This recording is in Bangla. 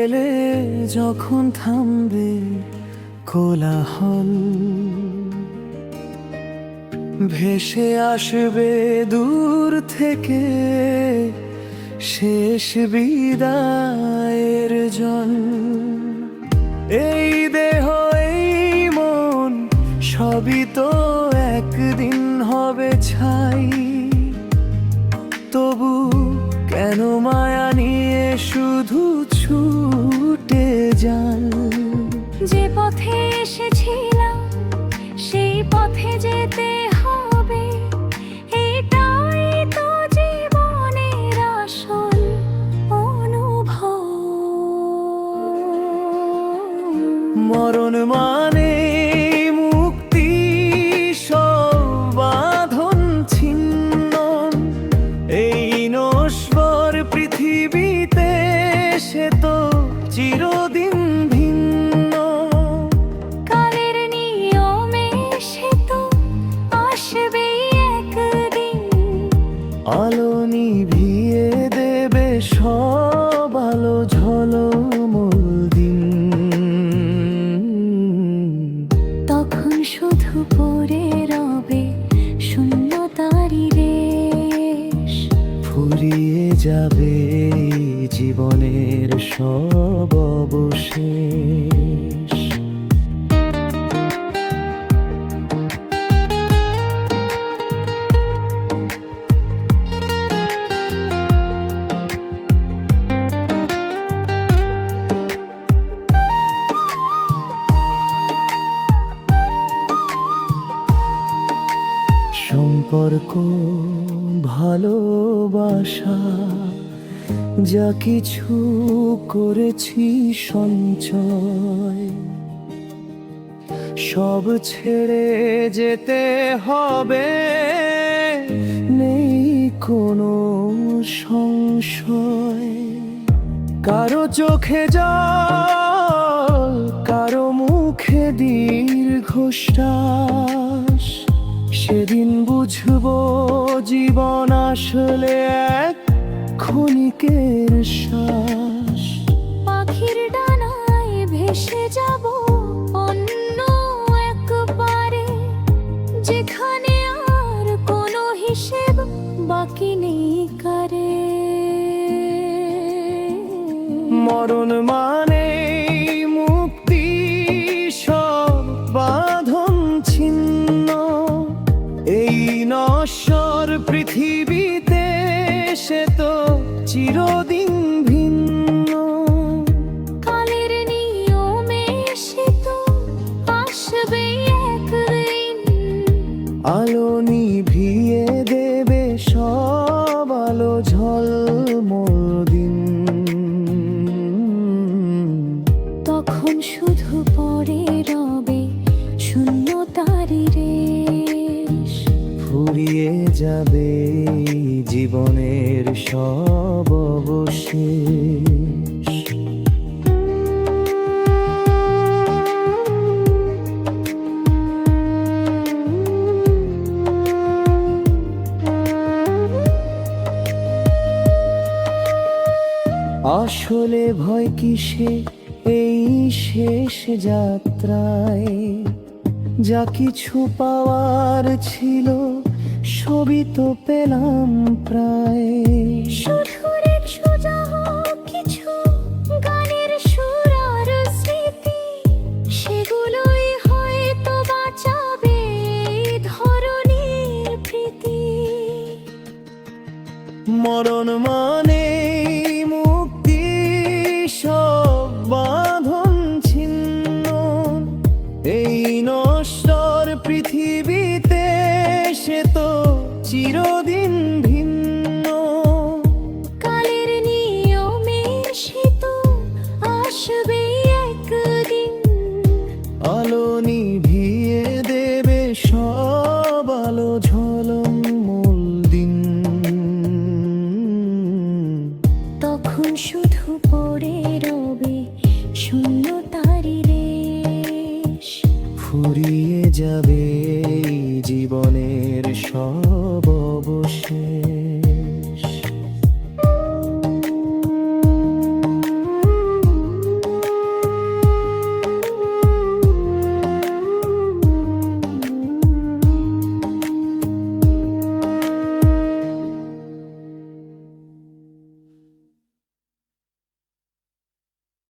এলে যখন থামবে কোলাহল। ভেসে আসবে দূর থেকে শেষ বিদায়ের জল। এই দেহ, এই মন, সবই তো একদিন হবে ছাই। তবু কেন মায়া নিয়ে শুধু ছুটে যান। যে পথে এসেছিলাম সেই পথে যেতে হবে। এটাই তো জীবনের আসল অনুভব। মরণ মানে মুক্তি সব বাঁধন ছিন্ন। এই নশ্বর পৃথিবীতে সে তো চিরদিন ভিন্ন। কালের নিয়মে সে তো আসবে একদিন। আলো নিভিয়ে সব সম্পর্ক ভালোবাসা যা কিছু করেছি সঞ্চয়। সব ছেড়ে যেতে হবে, নেই কোনো সংশয়। কারও চোখে জল, কারও মুখে দীর্ঘশ্বাস। সেদিন বুঝব জীবন আসলে এক ক্ষণিকের শ্বাস। পাখির ডানায় ভেসে যাব অন্য একবারে। যেখানে আর কোনো হিসেব বাকি নেই কারে। মরণ মানে সে তো চিরদিন ভিন্ন। কালের নিয়মে সে তো আসবে একদিন। আলো নিভিয়ে দেবে সব আলো ঝলমল দিন। তখন শুধু রবে রেশ। ফুরিয়ে যাবে এই জীবনের সব আসলে ভয় কিসে? এই শেষ যাত্রায় যা কিছু পাওয়ার ছিল সবই তো পেলাম প্রায়। এক কিছু গানের সুর আর স্মৃতি সেগুলোই হয়তো বাঁচাবে এই ধরনের প্রীতি। মরণ মানে মুক্তি সব বাঁধন ছিন্ন। এই নশ্বর পৃথিবীতে সে তো চিরদিন ভিন্ন। কালের নিয়মের সে তো আসবে একদিন। আলো নিভিয়ে দেবে সব আলো ঝলমল দিন। তখন শুধু পড়ে রবে শূন্য তারি রেশ। ফুরিয়ে যাবে এই জীবনের সব অবশেষ